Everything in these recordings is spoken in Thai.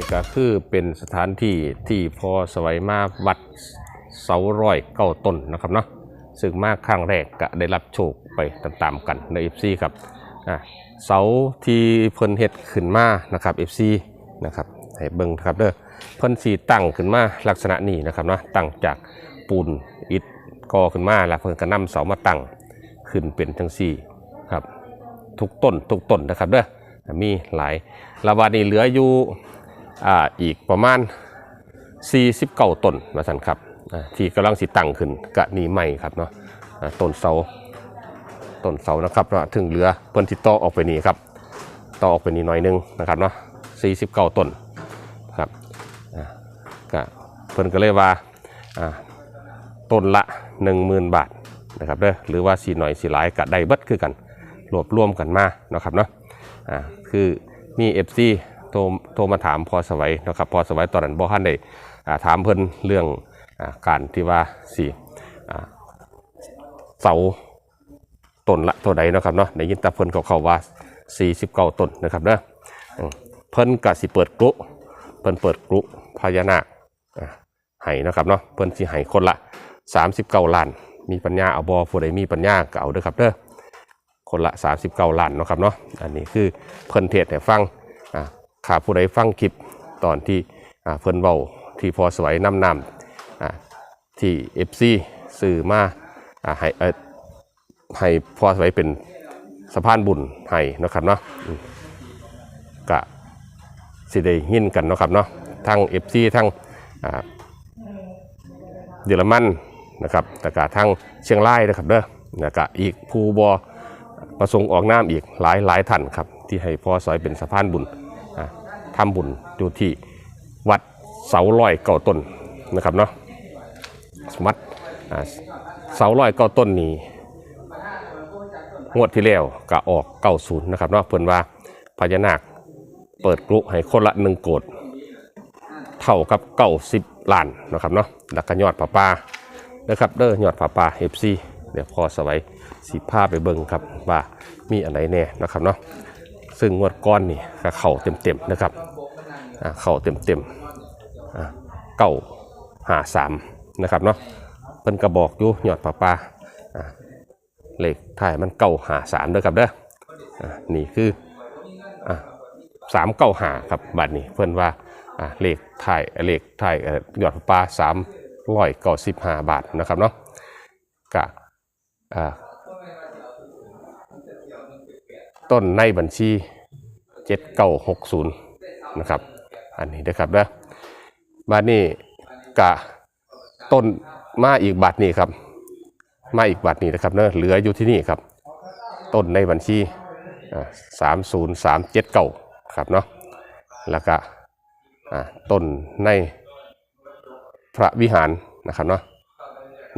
่ก็คือเป็นสถานที่ที่พอสวัยมาวัดเสาร้อยเก้าต้นนะครับเนาะซึ่งมาครั้งแรกก็ได้รับโชคไปตามๆกันใน FC ครับอะเสาที่เพิ่นเฮ็ดขึ้นมานะครับ FC นะครับให้เบิ่งครับเด้อเพิ่นสีตั้งขึ้นมาลักษณะนี้นะครับเนาะตั้งจากปูนอิฐก่อขึ้นมาแล้วเพิ่นก็นำเสามาตั้งขึ้นเป็นจังซี่ครับทุกต้นทุกต้นนะครับเด้อมีหลายระบาดนี้เหลืออยู่ อ่าอีกประมาณ 49ต้นมาสันครับที่กำลังสิตั้งขึ้นกะนีใหม่ครับเนาะต้นเสาต้นเสานะครับนะถึงเหลือเพิ่นที่ต่อออกไปนี่ครับต่อออกไปนี่หน่อยหนึงนะครับเนาะ49ต้นครับก็เพิ่นก็เลยว่าอ่าต้นละ 10,000 บาทนะครับเด้อหรือว่าสีหน่อยสีหลายก็ได้เบิดคือกันรวบรวมกันมานะครับเนาะอ่าคือมี FC โทรโทรมาถามพอสวัยนะครับพอสวัยตอนนั้นบ่ทันได้อ่าถามเพิ่นเรื่องอการที่ว่าสิอ่เสาต้นละเท่าใดนะครับเนาะได้ยินแต่เพิ่นเขาๆว่า49ต้นนะครับเด้อเพิ่นก็สิเปิดกลุเพิ่นเปิดกลุพญานาคให้นะครับเนาะเพิ่นสิให้คนละ 39ล้าน มีปัญญาเอาบ่ผู้ใดมีปัญญาก็เอาเด้อครับเด้อคนละ 39ล้านเนาะครับเนาะอันนี้คือเพิ่นเทศให้ฟังอ่า ขาผู้ใดฟังคลิปตอนที่เพิ่นเบาที่พอสวยน้ำนำอ่าที่ FC สื่อมาอให้เอ่อให้พอสวยเป็นสะพานบุญให้นะครับเนาะกะสิได้ยินกันนะครับเนาะทั้ง FC ทั้งเยอรมันนะครับแต่กะทั้งเชียงรายนะครับเด้อแล้วก็อีกภูบอประสงค์ออกน้ำอีกหลายหลายท่านครับที่ให้พอสอยเป็นสะพานบุญ อ่าทำบุญอยู่ที่วัดเสาลอยเก่าต้นนะครับเนาะวัดเสาลอยเก่าต้นนี้งวดที่แล้วก็ออกเก้าศูนย์นะครับเนาะเพิ่นว่าพญานาคเปิดกลุให้คนละหนึ่งโกดเท่ากับเก้าสิบล้านนะครับเนาะแล้วก็ยอดผาป่านะครับเด้อยอดผาป่าเอฟซีเดี๋ยวพอสไว้สิพาไปเบิ่งครับว่ามีอะไรแน่นะครับเนาะซึ่งงวดก้อนนี่ก็เข่าเต็มๆนะครับ เข่าเต็มๆอ่าเก้าหาสามนะครับเนาะเพิ่นกระบอกอยู่หยอดป่าปาอ่าเลขถ่ายมันเก้าหาสามเด้อครับเด้อนี่คือสามเก้าหาครับบัดนี้เพิ่นว่าอ่าเลขถ่ายเลขถ่ายเอ่อยอดป่าปาสามร้อยเก้าสิบห้าบาทนะครับเนาะกะต้นในบัญชี7960นะครับ อันนี้นะครับนะบาทนี้กะต้นมาอีกบาทนี้ครับ มาอีกบาทนี้นะครับเนอะเหลืออยู่ที่นี่ครับ ต้นในบัญชีสามศูนย์สามเจ็ดเก้าครับเนาะแล้วก็อ่าต้นในพระวิหารนะครับเนาะ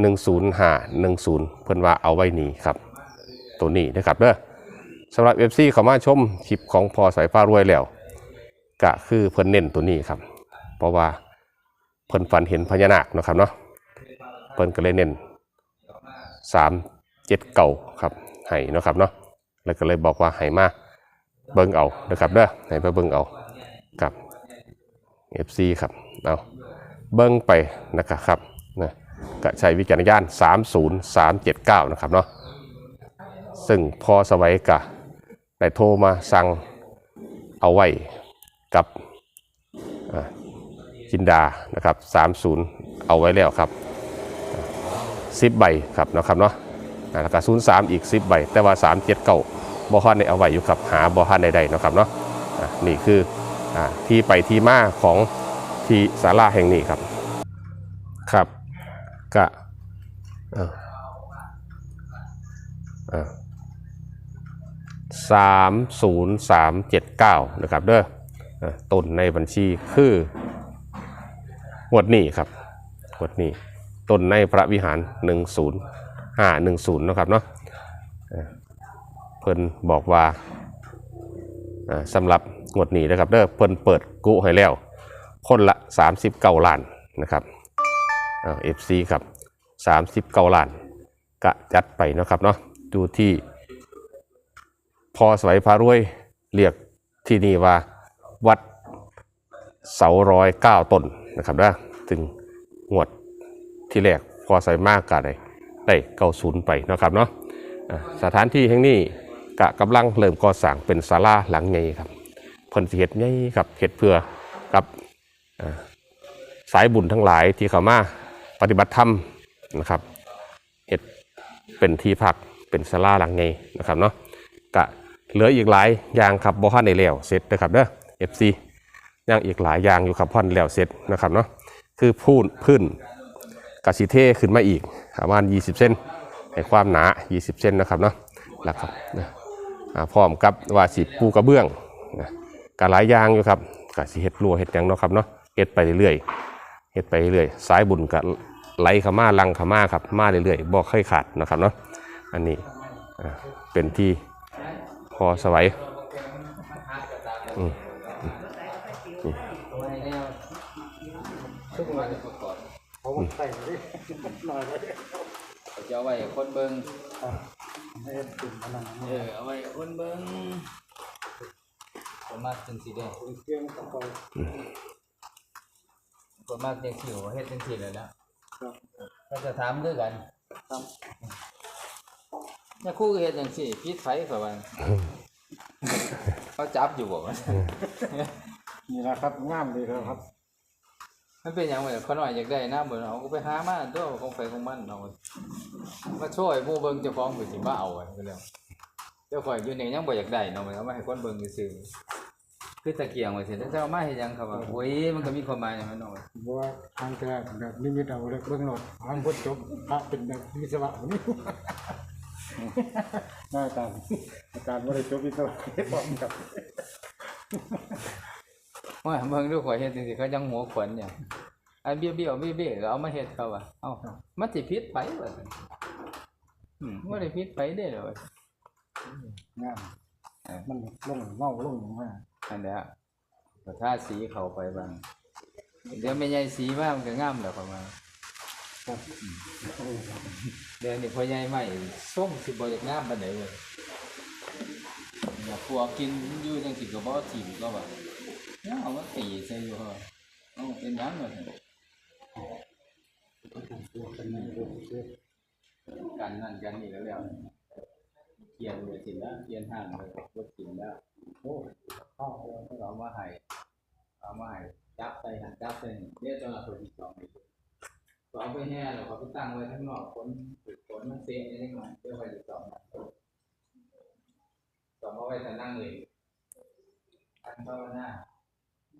หนึ่งศูนย์ห้าหนึ่งศูนย์เพิ่นว่าเอาไว้นี่ครับ ตัวนี้นะครับเด้อสำหรับ FC เขามาชมคลิปของพอสายฟ้ารวยแล้ว ก็คือเพิ่นเน้นตัวนี้ครับ เพราะว่าเพิ่นฝันเห็นพญานาคนะครับเนาะเพิ่นก็เลยเน้นสามเจ็ดเก่าครับให้นะครับเนาะแล้วก็เลยบอกว่าให้มาเบิ่งเอานะครับเด้อให้มาเบิ่งเอากับ FC ครับเอาเบิ่งไปนะครับนะก็ใช้วิจารณญาณ30379 นะครับเนาะซึ่งพอสวัยกะได้โทรมาสั่งเอาไว้ กับจินดานะครับ30 เอาไว้แล้วครับ10ใบครับนะครับเนาะอ่าแล้วก็03 อีก 10 ใบ แต่ว่า 379บ่ฮันได้เอาไว้อยู่ครับหาบ่ฮันใดๆนะครับเนาะอ่านี่คืออที่ไปที่มาของที่ศาลาแห่งนี้ครับครับกะเอ่อเอ่อสามศูนย์สามเจ็ดเก้านะครับเด้อ ต้นในบัญชีคือหวดนี้ครับหวดนี้ต้นในพระวิหารหนึ่งศูนย์ห้าหนึ่งศูนย์นะครับเนาะเพิ่นบอกว่าสำหรับงวดนี้นะครับเด้อเพิ่นเปิดกุให้แล้ว คนละ 39ล้านนะครับเอฟซีครับ39ล้านกะจัดไปนะครับเนาะดูที่พอสวัยพารวยเรียกที่นี่ว่า วัดเสาร้อยเก้าต้นนะครับนะถึงงวดที่แรกพอใส่มากกันได้ได้เก้าศูนย์ไปนะครับเนาะสถานที่แห่งนี้กะกำลังเริ่มก่อสร้างเป็นศาลาหลังใหญ่ครับเพิ่นเฮ็ดใหญ่ครับเฮ็ดเพื่อกับสายบุญทั้งหลายที่เข้ามาปฏิบัติธรรมนะครับเฮ็ดเป็นที่พักเป็นศาลาหลังใหญ่นะครับเนาะกะเหลืออีกหลายอย่างครับบ่ทันได้แล้วเสร็จนะครับเด้อ FC ยังอีกหลายอย่างอยู่ครับพ่อนแล้วเสร็จนะครับเนาะคือพูนพื้นกสิเทขึ้นมาอีกประมาณ 20เซนในความหนา 20เซนนะครับเนาะแล้วครับนะพร้อมกับว่าสิปูกระเบื้องนะก็หลายอย่างอยู่ครับกสิเฮ็ดรัวเฮ็ดยังเนาะครับเนาะเฮ็ดไปเรื่อยเฮ็ดไปเรื่อยสายบุญก็ไหลข้ามาลังข้ามาครับมาเรื่อยๆบ่เคยขาดนะครับเนาะอันนี้เป็นที่พอสวัยไม่แน่ ทุกวันประกอบเขาใส่เลยหน่อยเลยเขาจะเอาไว้คนเบิ่งให้ตุ่มมันนั่นเออเอาไว้คนเบิ่งคนมากจังสีแดงเครื่องต้องไปคนมากจังสิวเฮ็ดจังสีเลยแล้วก็จะถามด้วยกันเนี่ยคู่เฮ็ดจังซี่พิษไฟเขาว่าเขาจับอยู่บ่วะนี่แหละครับงามเลยครับ มันเป็นหยังไงเขาหน่อยอยากได้นะเหมือนเอาก็ไปหามาตัวของไฟของมันเอามาช่วยมู่เบิ่งเจ้าของก็สิมาเอาไว้ก็แล้วเจ้าข่อยอยู่ในยังบ่อยากได้เนาะมันเอามาให้คนเบิ่งซื่อคือตะเกียงไว้สิแล้วเจ้ามาเฮ็ดหยังครับว่าโอ้ยมันก็มีความหมายอย่างนั้นเนาะเพราะว่าทางแกแบบนิมิตเอาเลยเบื้องหลดทางพุทธจบพระเป็นแบบวิศวะนี่หน้าตาอาจารย์ว่ได้จบวิศวะพร้อมกับ ว่าเบิ่งดูข่อยเฮ็ดจังซี่เขายังหัวขวัญเนี่ยอันเบี้ยวๆเบี้ยวๆก็เอามาเฮ็ดเขาว่าเอ้ามันสิผิดไปว่าซั่นอืมบ่ได้ผิดไปเด้อว่าซั่นงามมันลงเมาลงมาอันเนี้ยก็ทาสีเข้าไปบางเดี๋ยวแม่ใหญ่สีมามันก็งามแล้วประมาณครับเดี๋ยวนี้พ่อใหญ่ใหม่ส้มสิบ่อยากงามปานใดเว้ยอยากขัวกินอยู่จังสิก็บ่ถิ่มก็ว่า เนี่ยเอามาตีใส่อยู่เหรอเอาเป็นหยังว่านเป็นไงดูสิกันนั่นกันนี่แล้วแล้วเขียนเลยสินแล้วเขียนห่างเลยบ่ถิ่มแล้วโอ้ข้าวเอามาให้เอามาให้จับใส่หันจับใส่เนี่ยจนเราตัวที่สองนี่ก็เอาไปแห่แล้วก็ไปตั้งไว้ข้างนอกคนฝนมันเสียนิดหน่อยเดี๋ยวไปที่สองสองเอาไว้แต่นั่งเลยอันภาวนา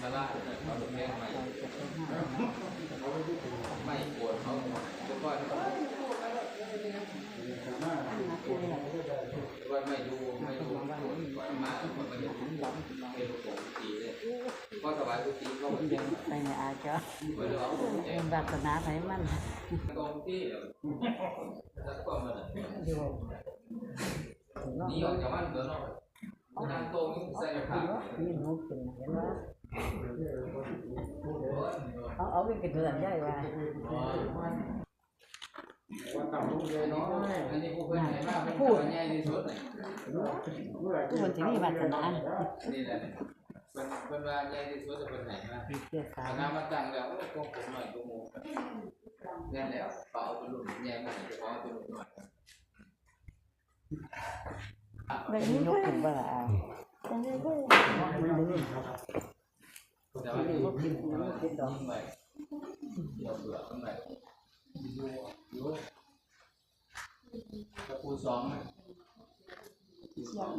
สลาเนี่ยเขาแก้ใหม่ไม่ปวดเขาทุกคนว่าไม่ดูไม่ดูปวดปวดมากคนมาเห็นเป็นปกติเลยก็สบายทุกทีก็เหมือนเดิมไปในอาจ้าเราเจ็เป็นบวาสนาไผมันตรงที่จะก็มานี่ออกจากบ้านเกินหรอกทางตรงนี่ใส่ผ้ามีหนูขึ้นเห็นว่า เอาเอาไปกินเดือนใหญ่ว่าว่าต่ำลงเลยเนาะอันนี้ผู้เป็นใหญ่มากผู้เป็นใหญ่ที่สุดเลยทุกคนสิมีวาสนานี่แหละเป็นเป็นว่าใหญ่ที่สุดจะเป็นไหนมากเกี่ยวสาเอารน้ำมาตั้งแล้วก็ผมหน่อยกูโมนี่แล้วเป่าเป็นลุ่มใหญ่มากจะเอาเป็นลุ่มหน่อยได้มียกขึ้นบ่ล่ะเอาจังได๋บ่มันลืมแต่ว่าที่ก็กินกินดอกไปเดี๋ยวเบื่ อขึ้นไปดูดูตะปูสองไหมสอง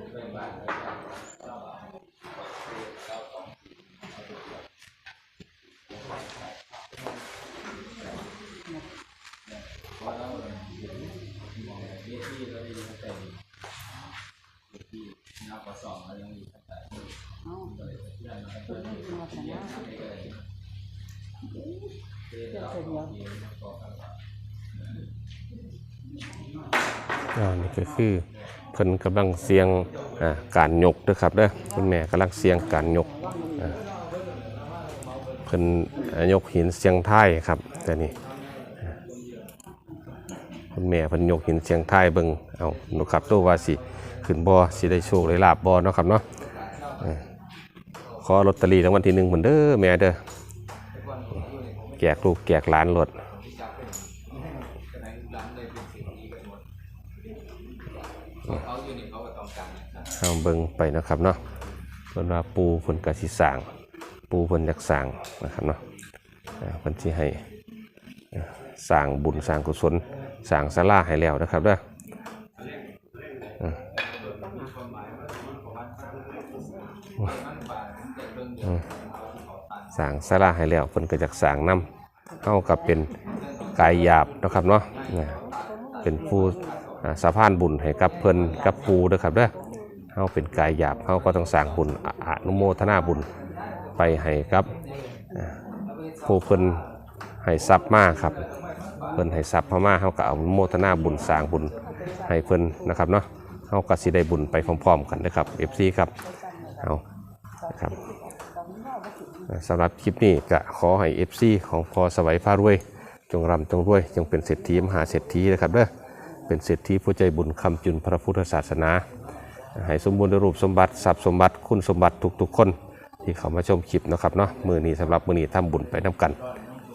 เป็น อ่านี่ก็คือเพิ่นกำลังเสียงอ่าการยกเด้อครับเด้อคุณแม่กำลังเสียงการยกอ่าเพิ่นอ่ายกหินเสียงไทยครับแต่นี่คุณแม่เพิ่นยกหินเสียงไทยเบิ่งเอาหนูครับตัวว่าสิขึ้นบ่สิได้โชคได้ลาบบ่เนาะครับเนาะอ่าขอลอตเตอรี่รางวัลที่หนึ่งเหมือนเด้อแม่เด้อ แจกลูกแกหลานรถเขาอยู่นี่เขาก็ต้องเอาเบิ่งไปนะครับเนาะเพิ่นว่าปูเพิ่นก็สิสาง ปูเพิ่นอยากสางนะครับเนาะอ่าเพิ่นสิให้สางบุญสางกุศลสางศาลาให้แล้วนะครับเด้ออ่าอืม สร้างศาลาให้แล้วเพิ่นก็อยากสร้างนํเฮากับเป็นกายหยาบนะครับเนาะเป็นผู้สะพานบุญให้กับเพิ่นกับปูเด้อครับเด้อเฮาเป็นกายหยาบเฮาก็ต้องสร้างบุญอนุโมทนาบุญไปให้ครับผู้เพิ่นให้ทรัพย์มากครับ เพิ่นให้ทรัพย์เฮามาเฮาก็เอาอนุโมทนาบุญสร้างบุญให้เพิ่นนะครับเนาะเฮาก็สิได้บุญไปพร้อมๆกันนะครับ FC ครับเอานะครับ สำหรับคลิปนี้ก็ขอให้ FC ของพอสวัยพารวย จงรำจงรวย จงเป็นเศรษฐีมหาเศรษฐีนะครับเด้อเป็นเศรษฐีผู้ใจบุญคำจุนพระพุทธศาสนา ให้สมบูรณ์ด้วยรูปสมบัติทรัพย์สมบัติคุณสมบัติทุกๆคน ที่เขามาชมคลิปนะครับเนาะมือนี้สำหรับมือนี้ทำบุญไปน้กัน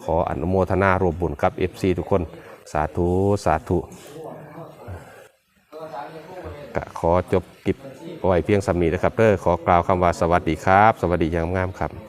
ขออนุโมทนารวมบุญกับ FC ทุกคนสาธุสาธุกะขอจบคลิปไว้เพียงสำนีนะครับเด้อขอกล่าวคำว่าสวัสดีครับ สวัสดีอย่างงามครับ